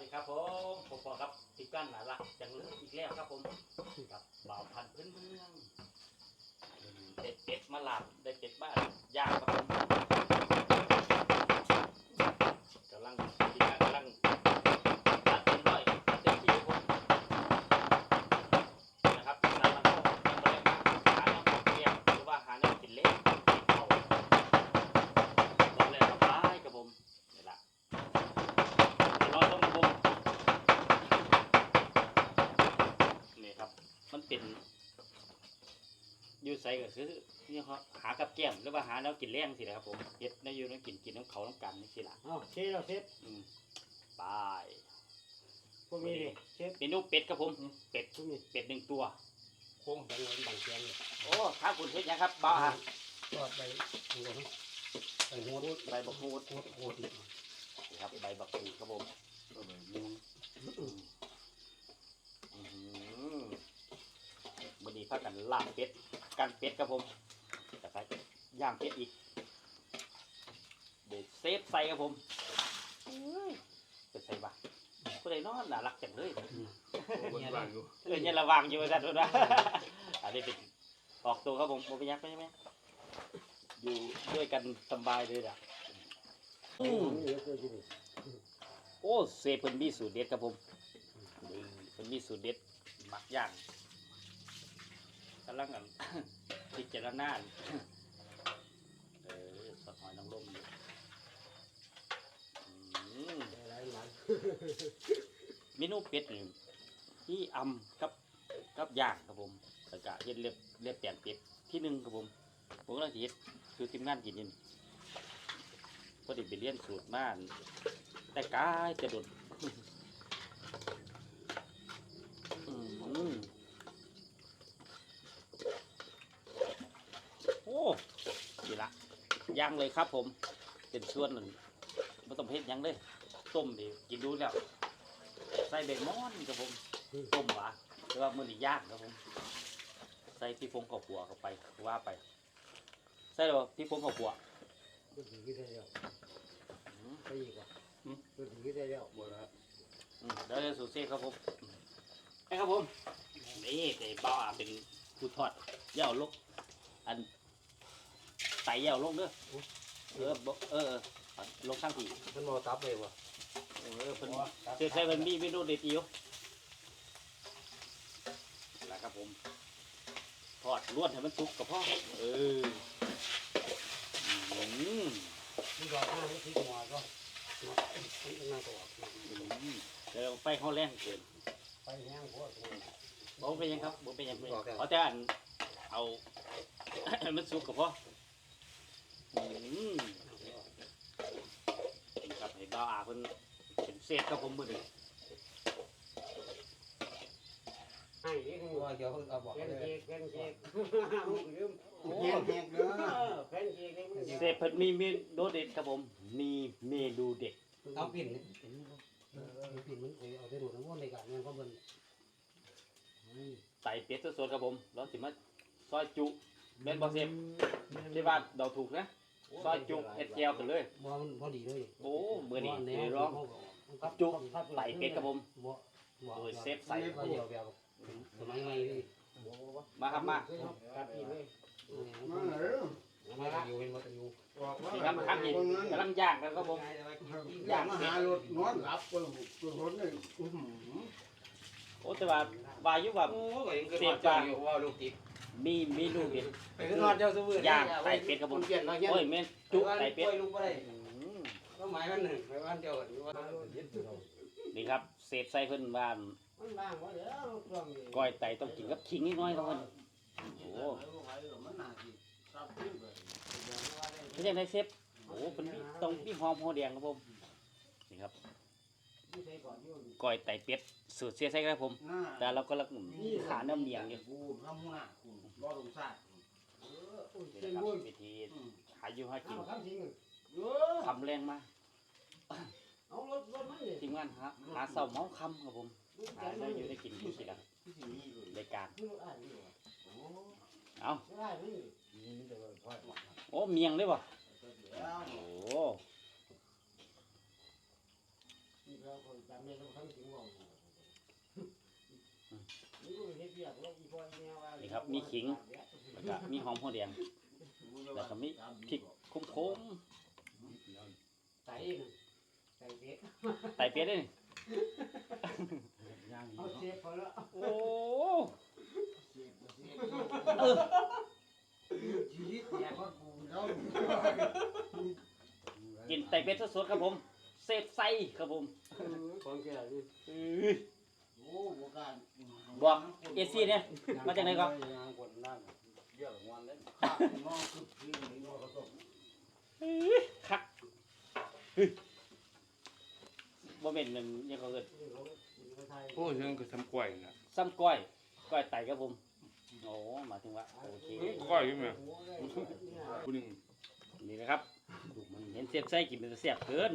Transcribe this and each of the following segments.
ดีครับผมผมพอครับติดกั้นหลายลักจังเลยอีกแล้วครับผมกับบ่าวพันธุ์พื้นเมืองเด็ดเป็ดมาลาบได้เป็ดมานยากครับผมกำลังทีมงานกำลังตัดเป็นร้อยตัดเต็มที่ครับผมนะครับตามมันก็ยังไม่ได้มาหาแนวของเรียกหรือว่าหาแนวกินเล็กกินเขาบอกเลยครับร้ายครับผมนี่ละ รอต้องระบบนี่ครับ มันเป็นอยูไซ ก็คือนี่เขาหากับแก้มหรือว่าหาแล้วกินแรงสินะครับผมเฮ็ดได้อยู่แล้วกินกินน้ำเขาน้ำกันนี่สิล่ะเอาเชฟเราเชฟอืมไปพวกนี้ดิเชฟเมนูเป็ดครับผม เป็ดพวกนี้เป็ดหนึ่งตัว โค้งแข็งเลยบังแขนเลยโอ้ท้าคุณเฮ็ดยังครับบ้าทอดไปหัวไปหัวโคตรใบบักฮูดโคตรโคตรเลยนี่ครับใบบักฮูดครับผมม่วงอืมอื้อหือวันนี้พากันลาบเป็ด กันเป็ดครับผมแต่ไปย่างเป็ดอีก เด็ดเซฟใส่ครับผมอุ้ยเป็นใส่บ้าผู้ใดนอนน่ารักจังเลยบนวางอยู่เออเนี่ยระวังอยู่ว่าจันทร์นะอันนี้เป็นออกตัวครับผมโมเป็นยักษ์ใช่ไหมอยู่ด้วยกันสบายเลยอะอืมเยอะเกินที่นี่โอ้เซเพิ่นมีสูตรเด็ดครับผมนี่เพิ่นมีสูตรเด็ดหมักย่างกำลังกันพิจารณาเออสดหอยนางรมอยู่อืมอะไรหลายเมนูเป็ดนี่ที่อำกับกับย่างครับผมแล้วก็เฮ็ดเรียบเรียบแปลนเป็ดที่หนึ่งครับผมผมกำลังสิเฮ็ดคือทีมงานกินยินพอดีไปเรียนสูตรมาแต่กายจะโดด อืมโอ้ดีละ ย่างเลยครับ ผมเป็นส่วนหนึ่งไม่ต้องเพ็ดหยังเลยต้มดิกินดูแล้วใส่เบคอนครับผมต้มหวะหรือว่ามือนี่ย่างครับผม ใส่พี่พงข้าวขัวเข้าไปว่าไป ใส่แล้วพี่พงข้าวขัวก็ถือกี่ได้แล้วอืมไปอีกว่ะก็ถือกี่ได้แล้วหมดแล้วอืมเดี๋ยวจะสูตรเซ่ครับผมนี่ครับผมนี่ไอ้บ้าเป็นผู้ทอดเหย่าลกอัน ไตเหย่าลงเด้อเออบ่เออเออเอาลงข้างทีมันรอตับเลยว่ะเออเพิ่นเซ่ใส่มันมีเมนูเด็ดอยู่นั่นแหละครับผมทอดลวดให้มันสุกกับพ่อเอออืมมันรอห้านาทีกว่าก็มันน่าจะออกอืมเดี๋ยวไฟเขาแรงเกินไปแห้งโคตรบ่เป็นหยังครับบ่เป็นหยังบ่เป็นหยังเอาแต่อันเอา ให้มันสุกกับพ่ออืมนี่ ครับให้บ่าวอาเพิ่นเป็นเศษครับผมมื้อนี้ให้นี่คือว่าเดี๋ยวเอาบอกแพนเลเค้ยกแพนเค้กลืมโอ้แหกเด้อแพนเค้กนี่มันเศษเพิ่นมีเมนูเด็ดครับผม มีเมนูเด็ดเอาปิ่นเออปิ่นมันเอาได้หมดทั้งหมดในการเนี่ยเขาเบิ่นไต่เป็ดสดๆครับผมแล้วสิมาซอยจุแม่นบ่เซฟที่ว่าเดาถูกนะ ซอยจุเฮ็ดแก้วกันเลย บ่มันพอดีเลยโอ้มื้อนี้สิร้องจุไต่เป็ดครับผมบ่บ่โดยเซฟใส่ก็เดียวแบบสมัยใหม่เลยมาครับมาครับพี่เลยมาเลยมาอยู่เป็นวัตถุบอกว่านี่ครับข้างนี้กำลังย่างกันครับผมอยากมาหารถนอนหลับก็รถนี่โอ้แต่ว่า วาอยุว่าโอ้ก็ยังคือทอดเจ้าอยู่ว่าลูกติด มีเมนูเด็ดไปคือทอดเจ้าซื้อย่างไก่เป็ดครับผมเปลี่ยนเนาะเงี้ยโอ้ยแม่นจุไต่เป็ดลูกบ่ได้อืมก็หมายมันหนึ่งไปบ้านเจ้ากันว่านี่ครับเศษใส่เพิ่นว่ามันบ้างว่าเดี๋ยวเครื่องนี่ก้อยไตต้องกินกับขิงนิดหน้อยครับเพิ่นโอ้เป็นยังไงเชฟโอ้เป็นมีต้องมีหอมหัวแดงครับผมนี่ครับไม่ใช่ก่อนอยู่ก้อยไตเป็ด สูตรเสียใส่ครับผมแต่เราก็ลักขาเนื้อเมียงอยู่กูทำหัวหน้าคุณรอลงซาดนี่เป็นนะครับบุญวิธีหาอยู่หากินเอาคำจริงเออคำแรงมากเอารถรถมันนี่ทีมงานหาหาเสาเมาคำครับผมหาได้อยู่ได้กินอยู่สิละที่สิมีเลยรายการคือรถอ่านนี่ว่ะเอาไม่ได้นี่มีแต่ว่าพ่อหมดโอ้เมียงได้ป่ะแล้วโอ้ นี่ครับคนจำได้ต้องทำถึงว่านี่ก็เฮ็ดเวียกแล้วอีพ่ออีแม่ว่า นี่ครับมีขิงแล้วก็มีหอมหัวแดงแล้วก็มีพริกคมใส่น่ะใส่เด็กๆไตเป็ดด้วยนี่ย่างเอาเชฟพอแล้วโอ้เสียบเสียบเออชีวิตแย่ก็กูแล้วกินไตเป็ดสดๆครับผมเซฟไส้ครับผมของแก่นี่อื้อโอ้โหการ บอกเอซี่เนี่ยมาจากไหนครับยางคนนั่นเยอะกว่าวันเล่นข้าน้องคือพี่นี่น้องก็ต้องอื้อคักอื้อบ่แม่นนั่นยังเขาเอิ้นนี่เขาเขาไทยโอ้ยยังก็ทำกล้วยนะซ้ำก้อยก้อยไตครับผมโอ้หมายถึงว่าโอเคกล้วยอยู่ไหมผู้หนึ่งนี่นะครับมันเห็นเสียบไส้กินเป็นเสียบเกิน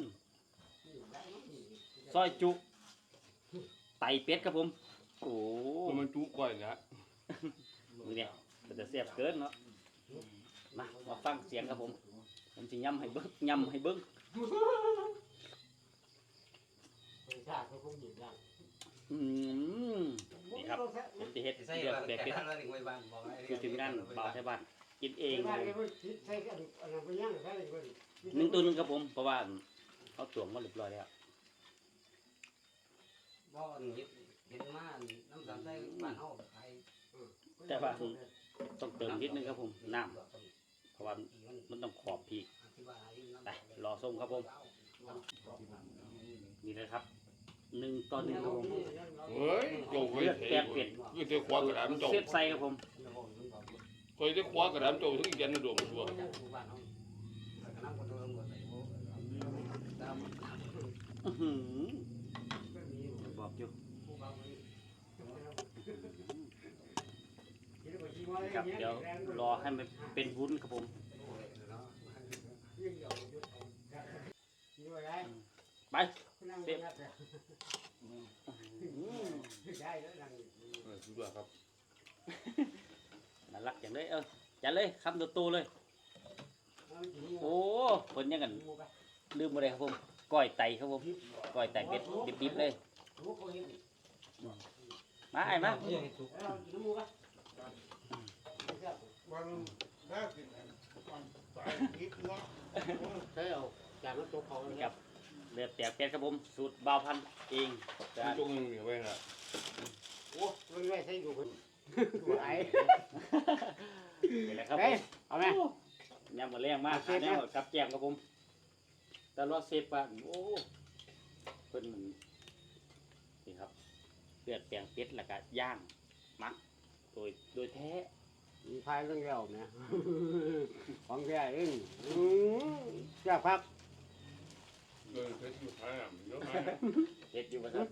ซอยจุไตเป็ดครับผม โอ้ก็มันจุกล้วยนะมือเนี่ยมันจะเสียบเกินเนาะมามาฟังเสียงครับผมผมสิย้ำให้เบิ้งย้ำให้เบิ้งชาติเขาคงหยิบดังอืมนี่ครับผมจะเฮ็ดใส่เดือดบ้านแบบแก่เป็ดท่านแล้วถึงไว้บ้านบอกให้คือถึงนั่นบ่าวไทยบ้านกินเองใส่ครับผมใส่กันอะไรไปย่างใส่กันหนึ่งตัวหนึงครับผมเพราะว่าเขาตวงมาเรียบร้อยแล้วบ่เห็นเห็นมาน้ำตาลใส่บ้านเฮาขายต้องเติมนิดนึงครับผมน้ำเพราะว่ามันต้องขอบพีกไปรอส้มครับผมนี่เลยครับหนึ่งต่อหนึ่งครับผมเฮ้ยโจ้เคยเลือดเทแตกเป็ดคือเทขวากระดานโจ้เสียบไส้ครับผมเคยได้ขวากระดานโจ้ถึงยันดวงชัวอื้อหือบอกอยู่ ครับเดี๋ยวรอให้มันเป็นวุ้นครับผมไปได้แล้วดังเออสุดยอดครับน่ารักอย่างเลยเออจัดเลยคำโตเลย โอ้คนยังกันลืมอะไรครับผมก้อยไตครับผมก้อยไตเป็ดดิบๆเลย มาไอ้มาวันน่ากินวันสายคิดเนาะใช่เอาจากนั้นตัวเขานี่ครับเลือดแตกเป็ดครับผมสูตรบาวพันธุ์เองจานโจ้ยังเหนียวไว้นะโอ้มันไม่ใช่ดูคนดูไอ้นี่แหละครับผเฮ้ยมเอาไหมยำมาแรงมากเอาเซฟแนนะวกับแจมครับผมแต่รอเซฟปะโอ้เพิ่นมันนี่ครับ เลือดแปลงเป็ดแล้วก็ย่างมักโดยโดยแท้มีพายเรื่องเดียวนะของแก่เองเจ้าครับเออเคยอยู่ท้ายอะเยอะมาก เฮ็ดอยู่บ่ครับ